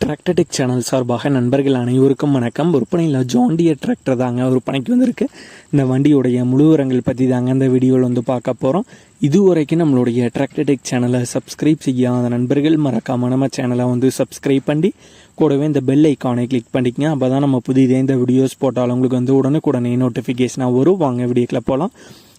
Tractor Tech channel சார்பாக நண்பர்கள் அனைவருக்கும் வணக்கம். விற்பனையில் ஜாண்டியர் டிராக்டர் தாங்க விற்பனைக்கு வந்திருக்கு. இந்த வண்டியுடைய முழுவரங்கள் பற்றி தாங்க இந்த வீடியோவில் வந்து பார்க்க போகிறோம் இதுவரைக்கும் நம்மளுடைய டிராக்டர்டெக் சேனலை சப்ஸ்கிரைப் செய்யாத நண்பர்கள் மறக்காம நம்ம சேனலை வந்து சப்ஸ்கிரைப் பண்ணி கூடவே இந்த பெல் ஐக்கானை கிளிக் பண்ணிக்கங்க. அப்போ தான் நம்ம புதிதே இந்த வீடியோஸ் போட்டாலும் உங்களுக்கு வந்து உடனுக்குடனே நோட்டிஃபிகேஷனாக வரும். வாங்க வீடியோக்கில் போகலாம்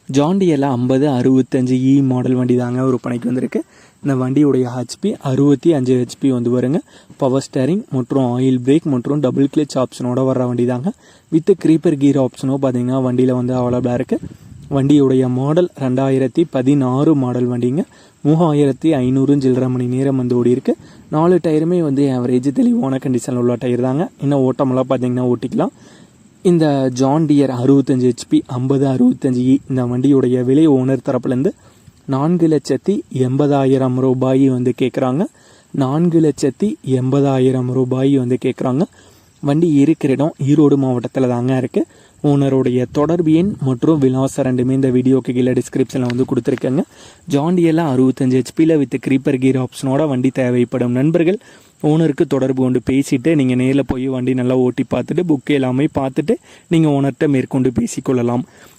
ஜாண்டியில் ஐம்பது அறுபத்தஞ்சு e இ மாடல் வண்டி தாங்க விற்பனைக்கு வந்திருக்கு. இந்த வண்டியுடைய ஹெச்பி அறுபத்தி அஞ்சு ஹெச்பி வந்து வருங்க பவர் ஸ்டேரிங் மற்றும் ஆயில் பிரேக் மற்றும் டபுள் கிளச் ஆப்ஷனோட வர்ற வண்டி தாங்க வித் க்ரீப்பர் கீர் ஆப்ஷனும் பார்த்தீங்கன்னா வண்டியில் வந்து அவைலபிளாக இருக்குது வண்டியுடைய மாடல் ரெண்டாயிரத்தி பதினாறு மாடல் வண்டிங்க. மூவாயிரத்தி ஐநூறு சில்லரை மணி நேரம் வந்து ஓடி இருக்கு. நாலு டயருமே வந்து ஆவரேஜ் தெளிவான கண்டிஷனில் உள்ள டயர் தாங்க. இன்னும் ஓட்டமெல்லாம் பார்த்தீங்கன்னா ஓட்டிக்கலாம். இந்த ஜான் டியர் அறுபத்தஞ்சு ஹெச்பி ஐம்பது அறுபத்தஞ்சு e இந்த வண்டியுடைய விலை ஓனர் தரப்புலேருந்து நான்கு லட்சத்தி எண்பதாயிரம் ரூபாய் வந்து கேட்குறாங்க நான்கு லட்சத்தி எண்பதாயிரம் ரூபாய் வந்து கேட்குறாங்க வண்டி இருக்கிற இடம் ஈரோடு மாவட்டத்தில் தாங்க இருக்குது ஓனருடைய தொடர்பு எண் மற்றும் விலாசம் ரெண்டுமே இந்த வீடியோக்கு கீழே டிஸ்கிரிப்ஷனில் வந்து கொடுத்துருக்கேங்க. ஜாண்டியெல்லாம் அறுபத்தஞ்சு ஹெச்பியில் வித் க்ரீப்பர் கீர் ஆப்ஷனோட வண்டி தேவைப்படும். நண்பர்கள் ஓனருக்கு தொடர்பு கொண்டு பேசிவிட்டு நீங்கள் நேரில் போய் வண்டி நல்லா ஓட்டி பார்த்துட்டு புக் எல்லாமே பார்த்துட்டு நீங்கள் ஓனர்கிட்ட மேற்கொண்டு பேசிக்கொள்ளலாம்.